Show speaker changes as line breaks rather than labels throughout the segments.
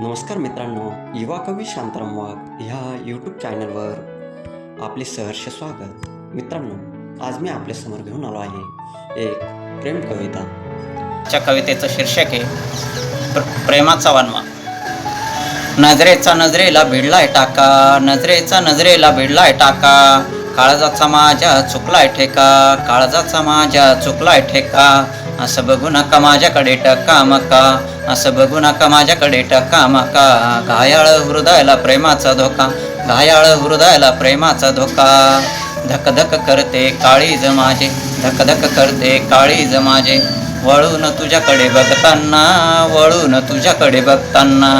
नमस्कार मित्रांनो युवा कवी शांताराम वाघ ह्या यूट्यूब चॅनलवर आपले सहर्ष स्वागत. मित्रांनो आज मी आपल्यासमोर घेऊन आलो आहे एक प्रेम कविता.
च्या कवितेचं शीर्षक आहे प्र प्रेमाचा वनवा नजरेचा नजरेला भिडलाय टाका नजरेचा नजरेला भिडलाय टाका काळजाचा माझ्या चुकलाय ठेका काळजाचा माझ्या चुकलाय ठेका असं बघू नका माझ्याकडे टका मका असं बघू नका माझ्याकडे टका मका घायाळ हृदयाला प्रेमाचा धोका. घायाळ हृदयाला प्रेमाचा धोका. धकधक करते काळी जमाजे धकधक करते काळी जमाजे वळून तुझ्याकडे बघताना वळून तुझ्याकडे बघताना.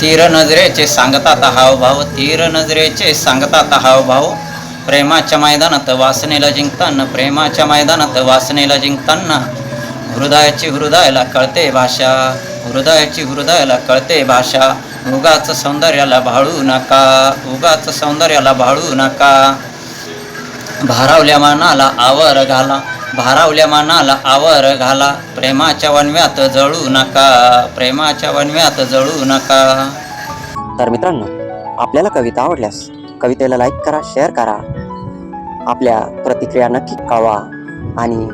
तीर नजरेचे सांगतात हावभाव तीर नजरेचे सांगतात हावभाव. प्रेमाच्या मैदानात वासनेला जिंकताना प्रेमाच्या मैदानात वासनेला जिंकताना. हृदयाची हृदयाला कळते भाषा हृदयाची हृदयाला कळते भाषा. उगाच सौंदर्याला भाळू नका उगाच सौंदर्याला भाळू नका. भारावल्या मानाला आवर घाला भारावल्या मनाला आवर घाला. प्रेमाच्या वनव्यात जळू नका प्रेमाच्या वनव्यात जळू नका.
तर मित्रांनो आपल्याला कविता आवडल्यास कवितेला लाईक करा शेअर करा. आपल्या प्रतिक्रिया नक्की कळवा आणि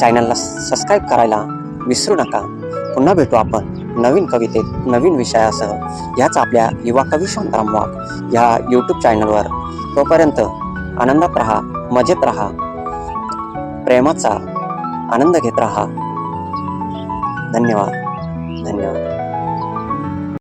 चॅनलला सबस्क्राईब करायला विसरू नका. पुन्हा भेटू आपण नवीन कवितेत नवीन विषयासह. ह्याच आपल्या युवा कवी शांताराम वाघ ह्या यूट्यूब चॅनलवर तोपर्यंत आनंदात राहा मजेत राहा प्रेमाचा आनंद घेत राहा. धन्यवाद. धन्यवाद.